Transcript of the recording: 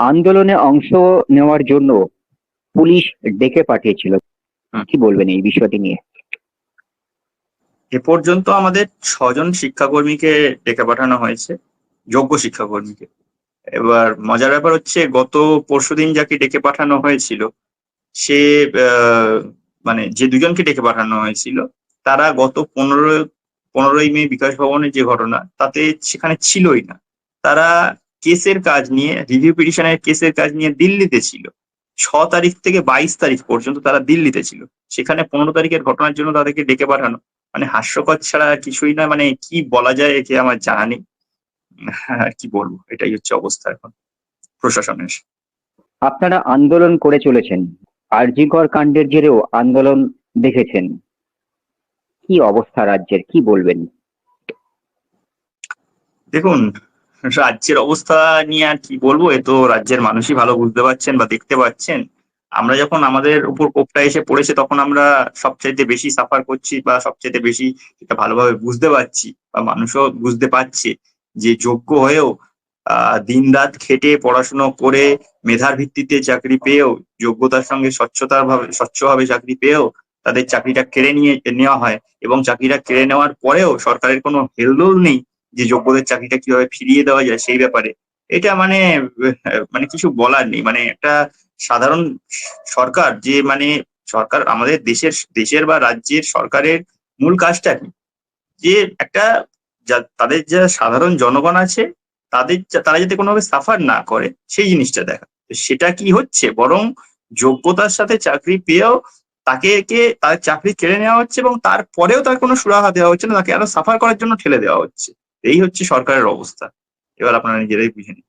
আন্দোলনে অংশ নেওয়ার জন্য পুলিশ ডেকে পাঠিয়েছিল। কি বলবেন এই বিষয়টি নিয়ে? এ পর্যন্ত আমাদের ছজন শিক্ষাকর্মীকে ডেকে পাঠানো হয়েছে যোগ্য শিক্ষাকর্মীকে। এবার মজার ব্যাপার হচ্ছে গত পরশুদিন যাকে ডেকে পাঠানো হয়েছিল সে আহ, মানে যে দুজনকে ডেকে পাঠানো হয়েছিল তারা গত পনেরো পনেরোই মে বিকাশ ভবনের যে ঘটনা তাতে সেখানে ছিলই না। তারা কেসের কাজ নিয়ে রিভিউ পিটিশনের কেসের কাজ নিয়ে দিল্লিতে ছিল। ছ তারিখ থেকে বাইশ তারিখ পর্যন্ত তারা দিল্লিতে ছিল। সেখানে পনেরো তারিখের ঘটনার জন্য তাদেরকে ডেকে পাঠানো। মানে হাস্যকর ছাড়া কিছুই না মানে কি বলা যায় একে আমার জানা নেই। আর কি বলব এটাই হচ্ছে অবস্থা এখন প্রশাসনের। আপনারা আন্দোলন করে চলেছেন। আরজিকর কাণ্ডের জেরেও আন্দোলন দেখেছেন। কি অবস্থা রাজ্যের কি বলবেন? দেখুন রাজ্যের অবস্থা নিয়ে আর কি বলব? এ তো রাজ্যের মানুষই ভালো বুঝতে পারছেন বা দেখতে পাচ্ছেন। আমরা যখন আমাদের উপর কোপটা এসে পড়েছে, তখন আমরা সবচাইতে বেশি সাফার করছি বা সবচাইতে বেশি এটা ভালোভাবে বুঝতে পারছি বা মানুষও বুঝতে পারছে যে যোগ্য হয়েও দিন রাত খেটে পড়াশুনো করে মেধার ভিত্তিতে চাকরি পেয়েও, যোগ্যতার সঙ্গে স্বচ্ছতার ভাবে, স্বচ্ছভাবে চাকরি পেয়েও তাদের চাকরিটা কেড়ে নিয়ে, নেওয়া হয় এবং চাকরিটা কেড়ে নেওয়ার পরেও সরকারের কোনো হেলদোল নেই। যে যোগ্যদের চাকরিটা কীভাবে ফিরিয়ে দেওয়া যায় সেই ব্যাপারে, এটা মানে মানে কিছু বলার নেই। মানে একটা সাধারণ সরকার যে মানে সরকার আমাদের দেশের দেশের বা রাজ্যের সরকারের মূল কাজটা কি? যে একটা তাদের যা সাধারণ জনগণ আছে, তাদের তারা যাতে কোনোভাবে সাফার না করে, সেই জিনিসটা দেখা। সেটা কি হচ্ছে? বরং যোগ্যতার সাথে চাকরি পেয়েও তাকে, কে, তার চাকরি কেড়ে নেওয়া হচ্ছে এবং তারপরেও তার কোনো সুরাহা দেওয়া হচ্ছে না, তাকে আরও সাফার করার জন্য ঠেলে দেওয়া হচ্ছে। এই হচ্ছে সরকারের অবস্থা। এবার আপনারা নিজেরাই বুঝে নিন।